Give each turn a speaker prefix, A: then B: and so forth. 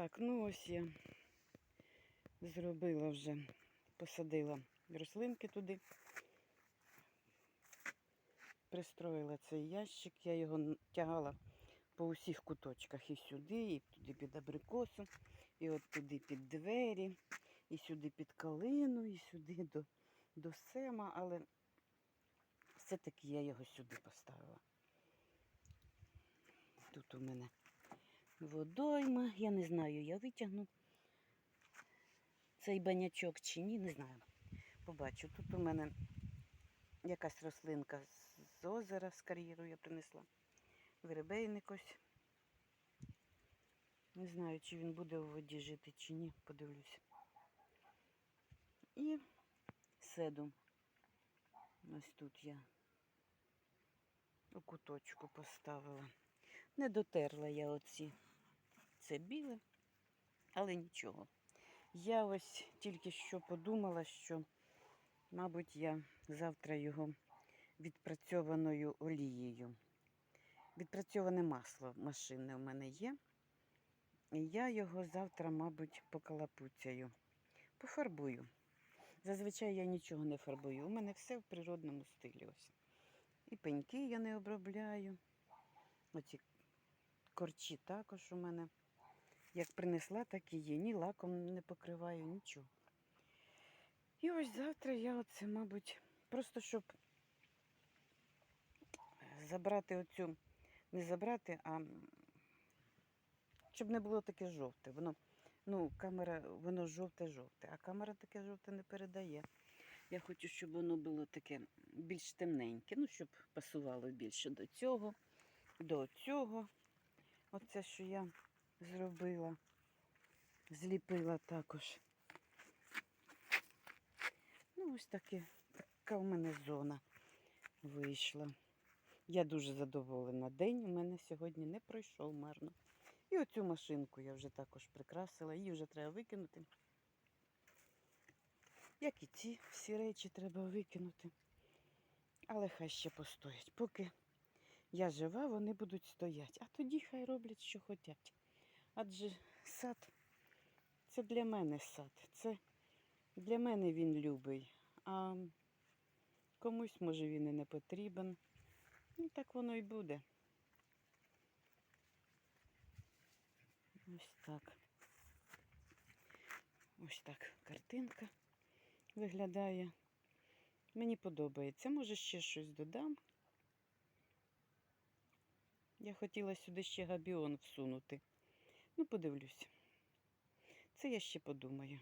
A: Так, ну ось я зробила вже, посадила рослинки туди. Пристроїла цей ящик, я його тягала по усіх куточках і сюди, і туди під абрикосу, і от туди під двері, і сюди під калину, і сюди до, до сема, але все-таки я його сюди поставила. Тут у мене водойма. Я не знаю, я витягну цей банячок чи ні, не знаю. Побачу. Тут у мене якась рослинка з- озера, з кар'єру я принесла. Веребейник ось. Не знаю, чи він буде у воді жити, чи ні, подивлюся. І седу. Ось тут я у куточку поставила. Не дотерла я оці. Це біле, але нічого. Я ось тільки що подумала, що, мабуть, я завтра його відпрацьованою олією. Відпрацьоване масло машинне у мене є. І я його завтра, мабуть, покалапуцяю. Пофарбую. Зазвичай я нічого не фарбую. У мене все в природному стилі. Ось. І пеньки я не обробляю. Оці корчі також у мене. Як принесла, так і є. Ні лаком не покриваю, нічого. І ось завтра я оце, мабуть, просто щоб забрати оцю, не забрати, а щоб не було таке жовте. Воно, ну, камера, воно жовте-жовте, а камера таке жовте не передає. Я хочу, щоб воно було таке більш темненьке, ну, щоб пасувало більше до цього, до цього. Оце, що я зробила, зліпила також. Ну, ось таке, така у мене зона вийшла. Я дуже задоволена. День у мене сьогодні не пройшов марно. І оцю машинку я вже також прикрасила, її вже треба викинути. Як і ці всі речі треба викинути. Але хай ще постоять. Поки я жива, вони будуть стояти. А тоді хай роблять, що хочуть. Адже сад це для мене сад. Це для мене він любий. А комусь, може, він і не потрібен. Ну, так воно і буде. Ось так. Ось так картинка виглядає. Мені подобається. Може, ще щось додам. Я хотіла сюди ще габіон всунути. Ну, подивлюсь. Це я ще подумаю.